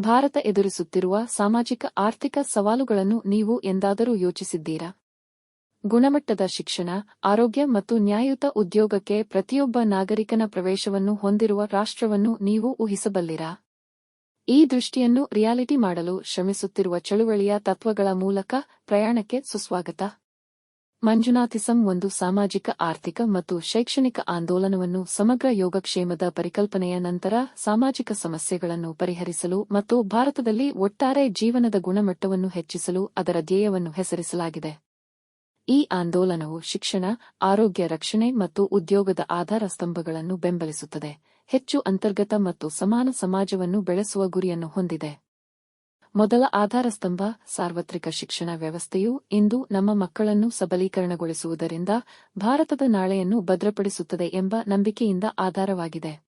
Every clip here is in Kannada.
ಭಾರತ ಎದುರಿಸುತ್ತಿರುವ ಸಾಮಾಜಿಕ, ಆರ್ಥಿಕ ಸವಾಲುಗಳನ್ನು ನೀವು ಎಂದಾದರೂ ಯೋಚಿಸಿದ್ದೀರಾ? ಗುಣಮಟ್ಟದ ಶಿಕ್ಷಣ, ಆರೋಗ್ಯ ಮತ್ತು ನ್ಯಾಯಯುತ ಉದ್ಯೋಗಕ್ಕೆ ಪ್ರತಿಯೊಬ್ಬ ನಾಗರಿಕನ ಪ್ರವೇಶವನ್ನು ಹೊಂದಿರುವ ರಾಷ್ಟ್ರವನ್ನು ನೀವು ಊಹಿಸಬಲ್ಲಿರಾ? ಈ ದೃಷ್ಟಿಯನ್ನು ರಿಯಾಲಿಟಿ ಮಾಡಲು ಶ್ರಮಿಸುತ್ತಿರುವ ಚಳುವಳಿಯ ತತ್ವಗಳ ಮೂಲಕ ಪ್ರಯಾಣಕ್ಕೆ ಸುಸ್ವಾಗತ. ಮಂಜುನಾಥಿಸಂ ಒಂದು ಸಾಮಾಜಿಕ, ಆರ್ಥಿಕ ಮತ್ತು ಶೈಕ್ಷಣಿಕ ಆಂದೋಲನವನ್ನು ಸಮಗ್ರ ಯೋಗಕ್ಷೇಮದ ಪರಿಕಲ್ಪನೆಯ ನಂತರ ಸಾಮಾಜಿಕ ಸಮಸ್ಯೆಗಳನ್ನು ಪರಿಹರಿಸಲು ಮತ್ತು ಭಾರತದಲ್ಲಿ ಒಟ್ಟಾರೆ ಜೀವನದ ಗುಣಮಟ್ಟವನ್ನು ಹೆಚ್ಚಿಸಲು ಅದರ ಧ್ಯೇಯವನ್ನು ಹೆಸರಿಸಲಾಗಿದೆ. ಈ ಆಂದೋಲನವು ಶಿಕ್ಷಣ, ಆರೋಗ್ಯ ರಕ್ಷಣೆ ಮತ್ತು ಉದ್ಯೋಗದ ಆಧಾರ ಸ್ತಂಭಗಳನ್ನು ಬೆಂಬಲಿಸುತ್ತದೆ. ಹೆಚ್ಚು ಅಂತರ್ಗತ ಮತ್ತು ಸಮಾನ ಸಮಾಜವನ್ನು ಬೆಳೆಸುವ ಗುರಿಯನ್ನು ಹೊಂದಿದೆ. ಮೊದಲ ಆಧಾರ ಸ್ತಂಭ ಸಾರ್ವತ್ರಿಕ ಶಿಕ್ಷಣ ವ್ಯವಸ್ಥೆಯು ಇಂದು ನಮ್ಮ ಮಕ್ಕಳನ್ನು ಸಬಲೀಕರಣಗೊಳಿಸುವುದರಿಂದ ಭಾರತದ ನಾಳೆಯನ್ನು ಭದ್ರಪಡಿಸುತ್ತದೆ ಎಂಬ ನಂಬಿಕೆಯಿಂದ ಆಧಾರವಾಗಿದೆ.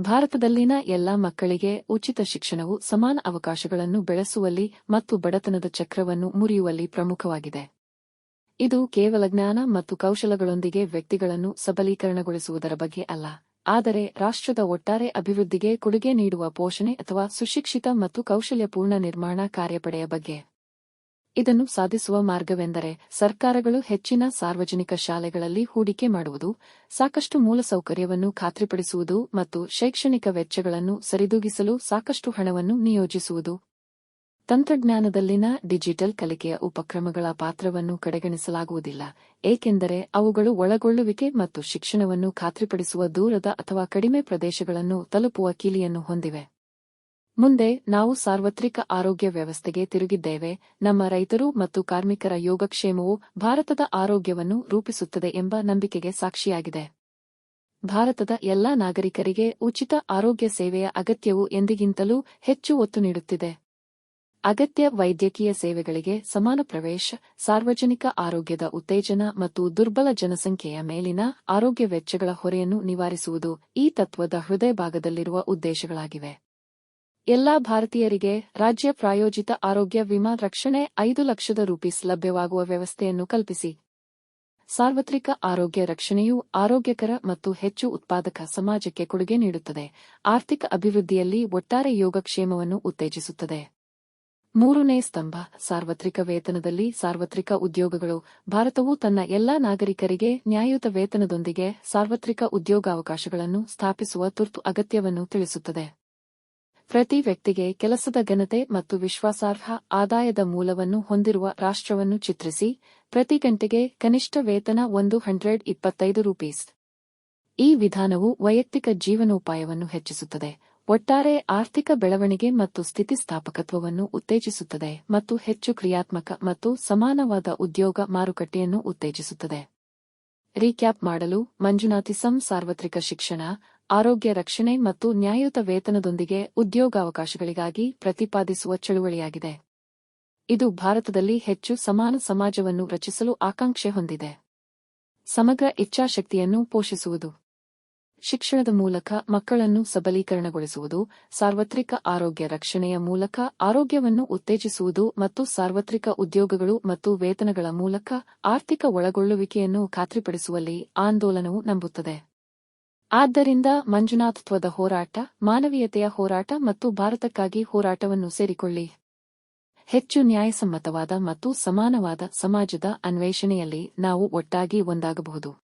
ಭಾರತದಲ್ಲಿನ ಎಲ್ಲಾ ಮಕ್ಕಳಿಗೆ ಉಚಿತ ಶಿಕ್ಷಣವು ಸಮಾನ ಅವಕಾಶಗಳನ್ನು ಬೆಳೆಸುವಲ್ಲಿ ಮತ್ತು ಬಡತನದ ಚಕ್ರವನ್ನು ಮುರಿಯುವಲ್ಲಿ ಪ್ರಮುಖವಾಗಿದೆ. ಇದು ಕೇವಲ ಜ್ಞಾನ ಮತ್ತು ಕೌಶಲಗಳೊಂದಿಗೆ ವ್ಯಕ್ತಿಗಳನ್ನು ಸಬಲೀಕರಣಗೊಳಿಸುವುದರ ಬಗ್ಗೆ ಅಲ್ಲ. ಆದರೆ ರಾಷ್ಟ್ರದ ಒಟ್ಟಾರೆ ಅಭಿವೃದ್ಧಿಗೆ ಕೊಡುಗೆ ನೀಡುವ ಪೋಷಣೆ ಅಥವಾ ಸುಶಿಕ್ಷಿತ ಮತ್ತು ಕೌಶಲ್ಯಪೂರ್ಣ ನಿರ್ಮಾಣ ಕಾರ್ಯಪಡೆಯ ಬಗ್ಗೆ. ಇದನ್ನು ಸಾಧಿಸುವ ಮಾರ್ಗವೆಂದರೆ ಸರ್ಕಾರಗಳು ಹೆಚ್ಚಿನ ಸಾರ್ವಜನಿಕ ಶಾಲೆಗಳಲ್ಲಿ ಹೂಡಿಕೆ ಮಾಡುವುದು, ಸಾಕಷ್ಟು ಮೂಲಸೌಕರ್ಯವನ್ನು ಖಾತ್ರಿಪಡಿಸುವುದು ಮತ್ತು ಶೈಕ್ಷಣಿಕ ವೆಚ್ಚಗಳನ್ನು ಸರಿದೂಗಿಸಲು ಸಾಕಷ್ಟು ಹಣವನ್ನು ನಿಯೋಜಿಸುವುದು. ತಂತ್ರಜ್ಞಾನದಲ್ಲಿನ ಡಿಜಿಟಲ್ ಕಲಿಕೆಯ ಉಪಕ್ರಮಗಳ ಪಾತ್ರವನ್ನು ಕಡೆಗಣಿಸಲಾಗುವುದಿಲ್ಲ, ಏಕೆಂದರೆ ಅವುಗಳು ಒಳಗೊಳ್ಳುವಿಕೆ ಮತ್ತು ಶಿಕ್ಷಣವನ್ನು ಖಾತ್ರಿಪಡಿಸುವ ದೂರದ ಅಥವಾ ಕಡಿಮೆ ಪ್ರದೇಶಗಳನ್ನು ತಲುಪುವ ಕೀಲಿಯನ್ನು ಹೊಂದಿವೆ. ಮುಂದೆ ನಾವು ಸಾರ್ವತ್ರಿಕ ಆರೋಗ್ಯ ವ್ಯವಸ್ಥೆಗೆ ತಿರುಗಿದ್ದೇವೆ. ನಮ್ಮ ರೈತರು ಮತ್ತು ಕಾರ್ಮಿಕರ ಯೋಗಕ್ಷೇಮವು ಭಾರತದ ಆರೋಗ್ಯವನ್ನು ರೂಪಿಸುತ್ತದೆ ಎಂಬ ನಂಬಿಕೆಗೆ ಸಾಕ್ಷಿಯಾಗಿದೆ. ಭಾರತದ ಎಲ್ಲಾ ನಾಗರಿಕರಿಗೆ ಉಚಿತ ಆರೋಗ್ಯ ಸೇವೆಯ ಅಗತ್ಯವು ಎಂದಿಗಿಂತಲೂ ಹೆಚ್ಚು ಒತ್ತು ನೀಡುತ್ತಿದೆ. ಅಗತ್ಯ ವೈದ್ಯಕೀಯ ಸೇವೆಗಳಿಗೆ ಸಮಾನ ಪ್ರವೇಶ, ಸಾರ್ವಜನಿಕ ಆರೋಗ್ಯದ ಉತ್ತೇಜನ ಮತ್ತು ದುರ್ಬಲ ಜನಸಂಖ್ಯೆಯ ಮೇಲಿನ ಆರೋಗ್ಯ ವೆಚ್ಚಗಳ ಹೊರೆಯನ್ನು ನಿವಾರಿಸುವುದು ಈ ತತ್ವದ ಹೃದಯ ಭಾಗದಲ್ಲಿರುವ ಉದ್ದೇಶಗಳಾಗಿವೆ. ಎಲ್ಲಾ ಭಾರತೀಯರಿಗೆ ರಾಜ್ಯ ಪ್ರಾಯೋಜಿತ ಆರೋಗ್ಯ ವಿಮಾ ರಕ್ಷಣೆ ಐದು ಲಕ್ಷದ ರೂಪೀಸ್ ಲಭ್ಯವಾಗುವ ವ್ಯವಸ್ಥೆಯನ್ನು ಕಲ್ಪಿಸಿ. ಸಾರ್ವತ್ರಿಕ ಆರೋಗ್ಯ ರಕ್ಷಣೆಯು ಆರೋಗ್ಯಕರ ಮತ್ತು ಹೆಚ್ಚು ಉತ್ಪಾದಕ ಸಮಾಜಕ್ಕೆ ಕೊಡುಗೆ ನೀಡುತ್ತದೆ. ಆರ್ಥಿಕ ಅಭಿವೃದ್ಧಿಯಲ್ಲಿ ಒಟ್ಟಾರೆ ಯೋಗಕ್ಷೇಮವನ್ನು ಉತ್ತೇಜಿಸುತ್ತದೆ. ಮೂರನೇ ಸ್ತಂಭ. ಸಾರ್ವತ್ರಿಕ ವೇತನದಲ್ಲಿ ಸಾರ್ವತ್ರಿಕ ಉದ್ಯೋಗಗಳು. ಭಾರತವು ತನ್ನ ಎಲ್ಲಾ ನಾಗರಿಕರಿಗೆ ನ್ಯಾಯಯುತ ವೇತನದೊಂದಿಗೆ ಸಾರ್ವತ್ರಿಕ ಉದ್ಯೋಗಾವಕಾಶಗಳನ್ನು ಸ್ಥಾಪಿಸುವ ತುರ್ತು ಅಗತ್ಯವನ್ನು ತಿಳಿಸುತ್ತದೆ. ಪ್ರತಿ ವ್ಯಕ್ತಿಗೆ ಕೆಲಸದ ಘನತೆ ಮತ್ತು ವಿಶ್ವಾಸಾರ್ಹ ಆದಾಯದ ಮೂಲವನ್ನು ಹೊಂದಿರುವ ರಾಷ್ಟ್ರವನ್ನು ಚಿತ್ರಿಸಿ, ಪ್ರತಿ ಗಂಟೆಗೆ ಕನಿಷ್ಠ ವೇತನ ಒಂದು ಹಂಡ್ರೆಡ್ ಇಪ್ಪತ್ತೈದು ರೂಪೀಸ್. ಈ ವಿಧಾನವು ವೈಯಕ್ತಿಕ ಜೀವನೋಪಾಯವನ್ನು ಹೆಚ್ಚಿಸುತ್ತದೆ. ಒಟ್ಟಾರೆ ಆರ್ಥಿಕ ಬೆಳವಣಿಗೆ ಮತ್ತು ಸ್ಥಿತಿಸ್ಥಾಪಕತ್ವವನ್ನು ಉತ್ತೇಜಿಸುತ್ತದೆ ಮತ್ತು ಹೆಚ್ಚು ಕ್ರಿಯಾತ್ಮಕ ಮತ್ತು ಸಮಾನವಾದ ಉದ್ಯೋಗ ಮಾರುಕಟ್ಟೆಯನ್ನು ಉತ್ತೇಜಿಸುತ್ತದೆ. ರೀಕ್ಯಾಪ್ ಮಾಡಲು ಮಂಜುನಾಥಿಸಂ ಸಾರ್ವತ್ರಿಕ ಶಿಕ್ಷಣ, ಆರೋಗ್ಯ ರಕ್ಷಣೆ ಮತ್ತು ನ್ಯಾಯಯುತ ವೇತನದೊಂದಿಗೆ ಉದ್ಯೋಗಾವಕಾಶಗಳಿಗಾಗಿ ಪ್ರತಿಪಾದಿಸುವ ಚಳುವಳಿಯಾಗಿದೆ. ಇದು ಭಾರತದಲ್ಲಿ ಹೆಚ್ಚು ಸಮಾನ ಸಮಾಜವನ್ನು ರಚಿಸಲು ಆಕಾಂಕ್ಷೆ ಹೊಂದಿದೆ. ಸಮಗ್ರ ಇಚ್ಛಾಶಕ್ತಿಯನ್ನು ಪೋಷಿಸುವುದು. ಶಿಕ್ಷಣದ ಮೂಲಕ ಮಕ್ಕಳನ್ನು ಸಬಲೀಕರಣಗೊಳಿಸುವುದು, ಸಾರ್ವತ್ರಿಕ ಆರೋಗ್ಯ ರಕ್ಷಣೆಯ ಮೂಲಕ ಆರೋಗ್ಯವನ್ನು ಉತ್ತೇಜಿಸುವುದು ಮತ್ತು ಸಾರ್ವತ್ರಿಕ ಉದ್ಯೋಗಗಳು ಮತ್ತು ವೇತನಗಳ ಮೂಲಕ ಆರ್ಥಿಕ ಒಳಗೊಳ್ಳುವಿಕೆಯನ್ನು ಖಾತ್ರಿಪಡಿಸುವಲ್ಲಿ ಆಂದೋಲನವು ನಂಬುತ್ತದೆ. ಆದ್ದರಿಂದ ಮಂಜುನಾಥತ್ವದ ಹೋರಾಟ, ಮಾನವೀಯತೆಯ ಹೋರಾಟ ಮತ್ತು ಭಾರತಕ್ಕಾಗಿ ಹೋರಾಟವನ್ನು ಸೇರಿಕೊಳ್ಳಿ. ಹೆಚ್ಚು ನ್ಯಾಯಸಮ್ಮತವಾದ ಮತ್ತು ಸಮಾನವಾದ ಸಮಾಜದ ಅನ್ವೇಷಣೆಯಲ್ಲಿ ನಾವು ಒಟ್ಟಾಗಿ ಒಂದಾಗಬಹುದು.